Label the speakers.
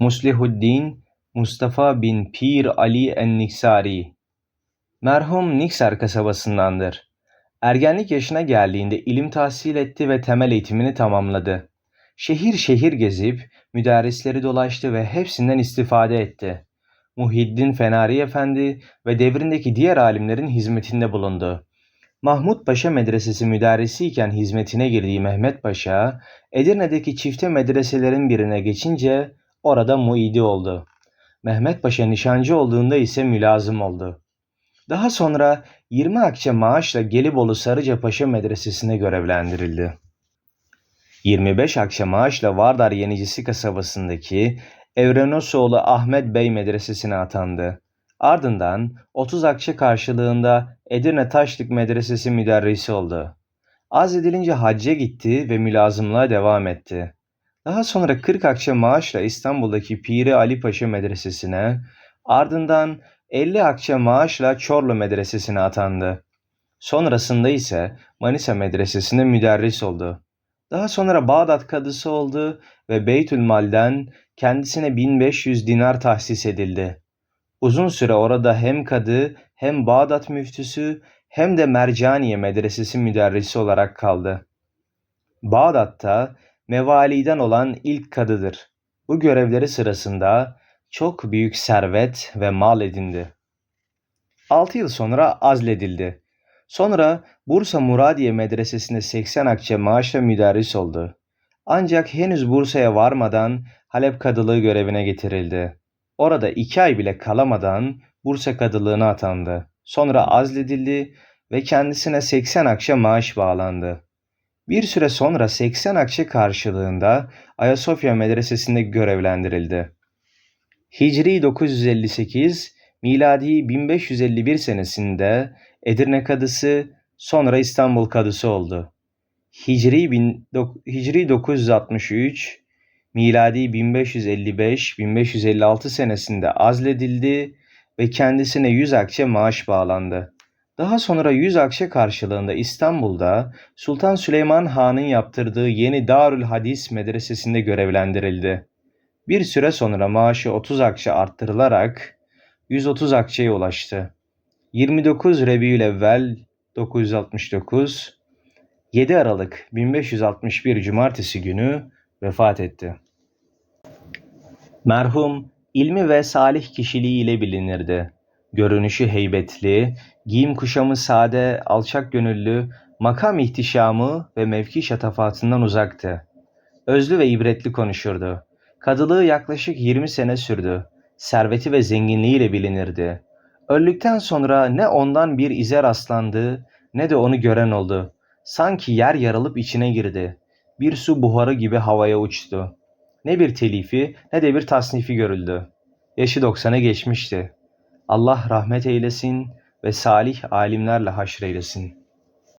Speaker 1: Muslihuddin Mustafa bin Pir Ali en-Niksari Merhum Niksar kasabasındandır. Ergenlik yaşına geldiğinde ilim tahsil etti ve temel eğitimini tamamladı. Şehir şehir gezip müderrisleri dolaştı ve hepsinden istifade etti. Muhiddin Fenari Efendi ve devrindeki diğer alimlerin hizmetinde bulundu. Mahmut Paşa Medresesi müderrisi iken hizmetine girdiği Mehmet Paşa, Edirne'deki çifte medreselerin birine geçince orada muidi oldu. Mehmet Paşa nişancı olduğunda ise mülazım oldu. Daha sonra 20 akçe maaşla Gelibolu Sarıca Paşa Medresesi'ne görevlendirildi. 25 akçe maaşla Vardar Yenicisi kasabasındaki Evrenosoğlu Ahmet Bey Medresesi'ne atandı. Ardından 30 akçe karşılığında Edirne Taşlık Medresesi müderrisi oldu. Az edilince hacca gitti ve mülazımlığa devam etti. Daha sonra 40 akçe maaşla İstanbul'daki Piri Ali Paşa Medresesi'ne, ardından 50 akçe maaşla Çorlu Medresesi'ne atandı. Sonrasında ise Manisa Medresesi'nde müderris oldu. Daha sonra Bağdat kadısı oldu ve Beytülmal'den kendisine 1500 dinar tahsis edildi. Uzun süre orada hem kadı hem Bağdat müftüsü hem de Mercaniye Medresesi müderrisi olarak kaldı. Bağdat'ta mevaliden olan ilk kadıdır. Bu görevleri sırasında çok büyük servet ve mal edindi. 6 yıl sonra azledildi. Sonra Bursa Muradiye Medresesi'nde 80 akçe maaşla müderris oldu. Ancak henüz Bursa'ya varmadan Halep Kadılığı görevine getirildi. Orada iki ay bile kalamadan Bursa Kadılığına atandı. Sonra azledildi ve kendisine 80 akçe maaş bağlandı. Bir süre sonra 80 akçe karşılığında Ayasofya Medresesi'nde görevlendirildi. Hicri 958, miladi 1551 senesinde Edirne Kadısı, sonra İstanbul Kadısı oldu. Hicri, bin, Hicri 963, miladi 1555-1556 senesinde azledildi ve kendisine 100 akçe maaş bağlandı. Daha sonra 100 akçe karşılığında İstanbul'da Sultan Süleyman Han'ın yaptırdığı yeni Darül Hadis medresesinde görevlendirildi. Bir süre sonra maaşı 30 akçe arttırılarak 130 akçeye ulaştı. 29 Rebiülevvel 969 7 Aralık 1561 Cumartesi günü vefat etti. Merhum ilmi ve salih kişiliğiyle bilinirdi. Görünüşü heybetli, giyim kuşamı sade, alçak gönüllü, makam ihtişamı ve mevki şatafatından uzaktı. Özlü ve ibretli konuşurdu. Kadılığı yaklaşık 20 sene sürdü. Serveti ve zenginliğiyle bilinirdi. Öldükten sonra ne ondan bir ize rastlandı ne de onu gören oldu. Sanki yer yarılıp içine girdi. Bir su buharı gibi havaya uçtu. Ne bir telifi ne de bir tasnifi görüldü. Yaşı 90'a geçmişti. Allah rahmet eylesin ve salih alimlerle haşreylesin.''